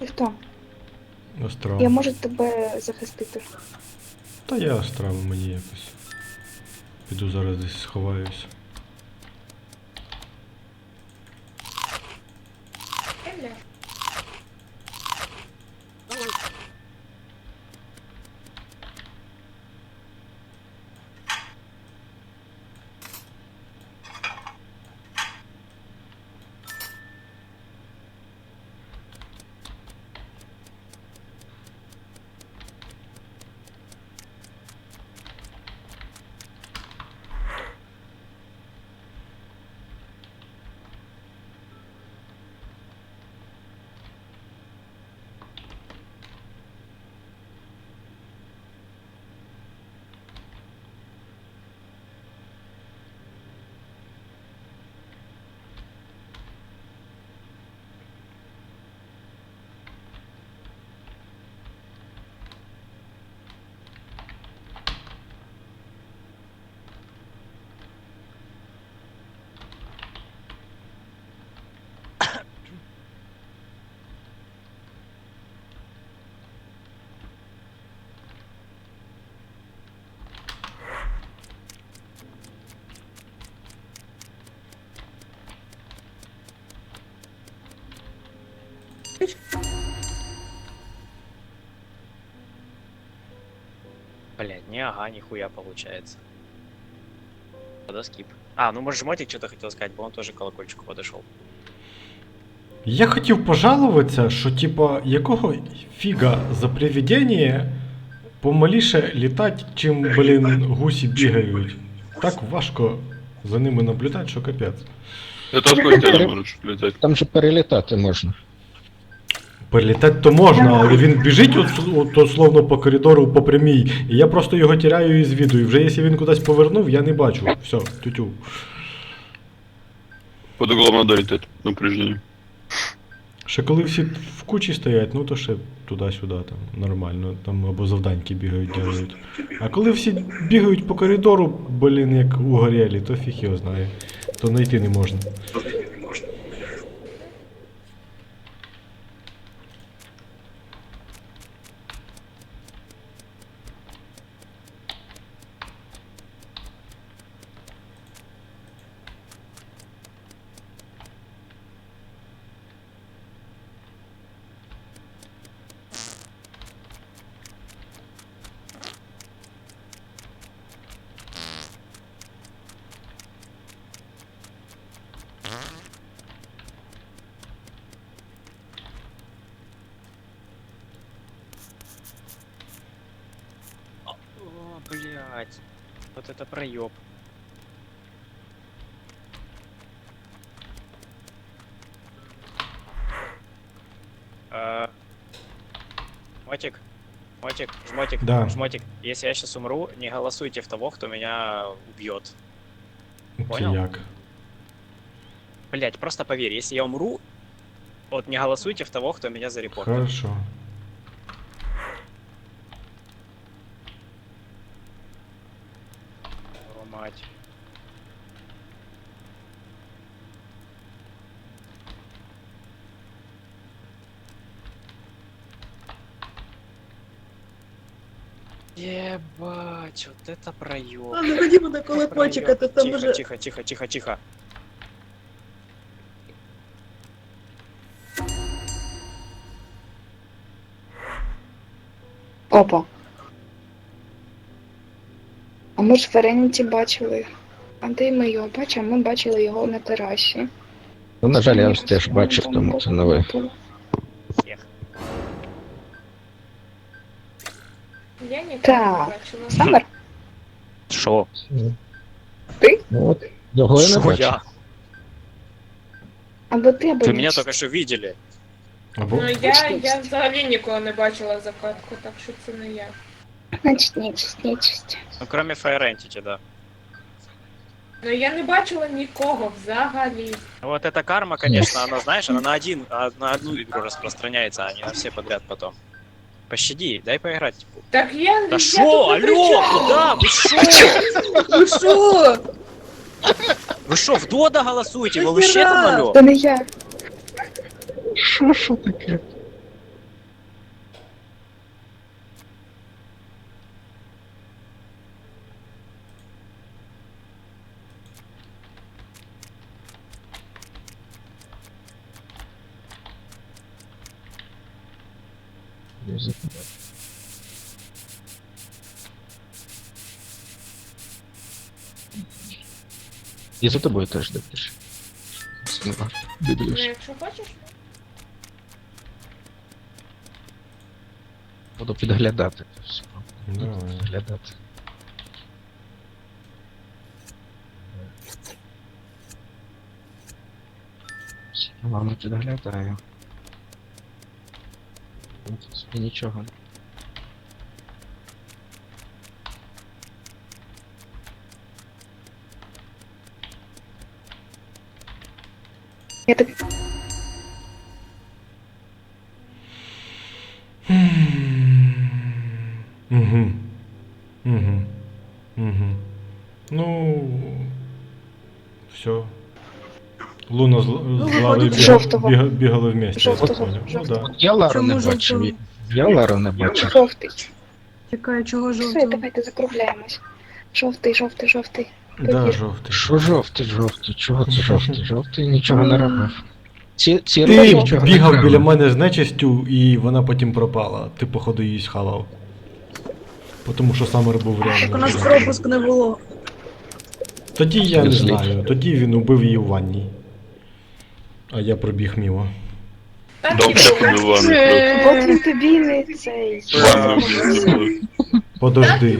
Ти хто? Острав. Я можу тебе захистити. Та я острав мені якось. Піду зараз десь сховаюсь. Блять, не ага, нихуя получается. Тогда скип. А, ну может жмотик что-то хотел сказать, бы он тоже к колокольчику подошел. Я хотів пожалуватися, що типа, якого фіга за привидення помаліше літать, чим, блін, гусі бігають. Так важко за ними наблюдати, що капець. Это сколько ты можешь летать? Там же перелітати можна. Перелітати то можна, але він біжить от, от, от, словно по коридору по прямій. І я просто його тіряю із віду. І вже якщо він кудись повернув, я не бачу. Все, тютю. Под углом надо летать, напряжение. Ще коли всі в кучі стоять, ну то ще туди-сюди там нормально, там або завданьки бігають, дягають. А коли всі бігають по коридору, блін, як угорєлі, то фіг його знає. То знайти не можна. Блять. Вот это проеб. Мотик, Мотик, жмотик, Да. жмотик. Если я сейчас умру, не голосуйте в того, кто меня убьет. Понял? як? Блять, просто поверь, если я умру, вот не голосуйте в того, кто меня зарепортит. Хорошо. Мать. Ебать, вот это проеб. А, ну ходімо на колокольчика, то там тихо, уже... тихо, тихо, тихо, тихо. Опа. А ми ж в Ференті бачили. А де ми його бачимо? Ми бачили його на терасі. Ну, на жаль, я вас теж бачив, тому це нове. Всех. Я Так. не бачила. Самер? Шо? Ну от, його я не Шо бачив. я? Або ти, або Вы меня только что видели. Або Ну я, я взагалі ніколи не бачила закатку, так що це не я. Значить, нечисть, нечисть. Ну, кроме Fire Entity, да. Ну я не бачила нікого взагалі. Вот эта карма, конечно, она, знаешь, она на один, а, на одну игру распространяется, а не на все подряд потом. Пощади, дай поиграть. типа. Так я. Да я шо, тут не алло, кричала. куда? Вы шо? Ну що? Вы шо, в Дода голосуете? Вы вообще там алло? То не я. Що, що таке? І за тобою теж дивлюсь. Снова Ну, Дивлюсь. якщо хочеш, Буду підглядати. Все. Буду Давай. підглядати. Все, Ладно, підглядаю. Ну, тут собі нічого. Я так Угу. Угу. Луна з, з Ларою біга- Жовтого. біга- бігали вместе, я так Жовтого. Ну да. Я Лару Чому не жовтого? бачив. Я Лару не бачив. жовтий. Чекай, чого Все, жовтого? давайте закругляємось. Жовтий, жовтий, жовтий. Да, жовтий. Що жовтий, жовтий? Чого це жовтий? Жовтий нічого не робив. Ці, ці Ти нічого не бігав біля мене з нечистю, і вона потім пропала. Ти, походу, її схавав. Тому що Самер був Так у реально. нас пропуск не було. Тоді я не знаю. Тоді він убив її в ванні. А я пробіг мімо. так Дом і так було. убиваний От він тобі не цей. просто. Ладно, блядь, Подожди.